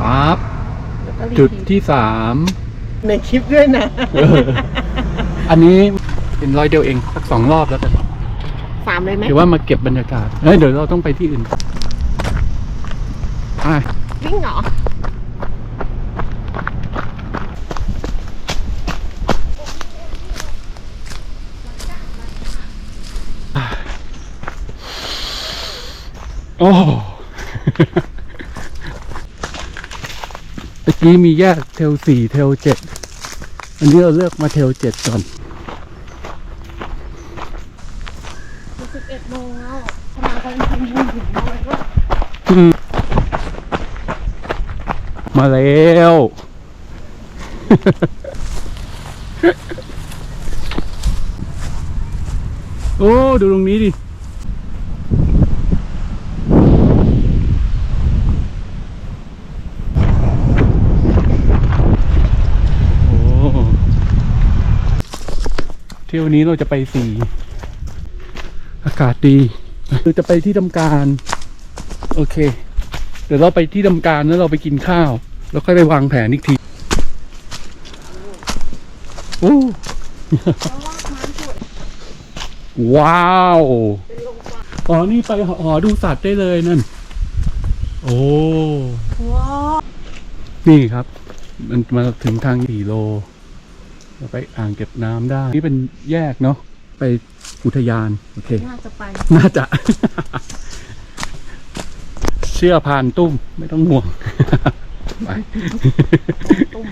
ปั๊บแล้วก็รีจุดพีทที่สามในคลิปด้วยนะเอออันนี้เป็นร้อยเดียวเองสักสองรอบแล้วกันสามเลยไหมถือว่ามาเก็บบรรยากาศเฮ้ยเดี๋ยวเราต้องไปที่อื่นอะวิ่งเหรอโอ้ ตะกี้มีแยกเทลสี่เทลเจ็ดอันนี้เราเลือกมาเทลเจ็ดก่อนสิบเอ็ดโมงแล้วมากันทำบุญถึงน้อยก็มมาแล้ว โอ้ ดูตรงนี้ดิ โอ้เที่ยวนี้เราจะไปสี่อากาศดีคือจะไปที่ทำการ โอเค เดี๋ยวเราไปที่ทำการแล้วเราไปกินข้าว แล้วค่อยไปวางแผนอีกทีโอ้ว้าวอ๋อนี่ไปหอหอดูสัตว์ได้เลยนั่น โอ้ว้าวนี่ครับ มันมาถึงทางสี่โล เราไปอ่างเก็บน้ำได้ นี่เป็นแยกเนาะไปอุทยาน โอเค น่าจะไป น่าจะ เชื่อผ่านตุ้ม ไม่ต้องห่วง ไปตุ้ม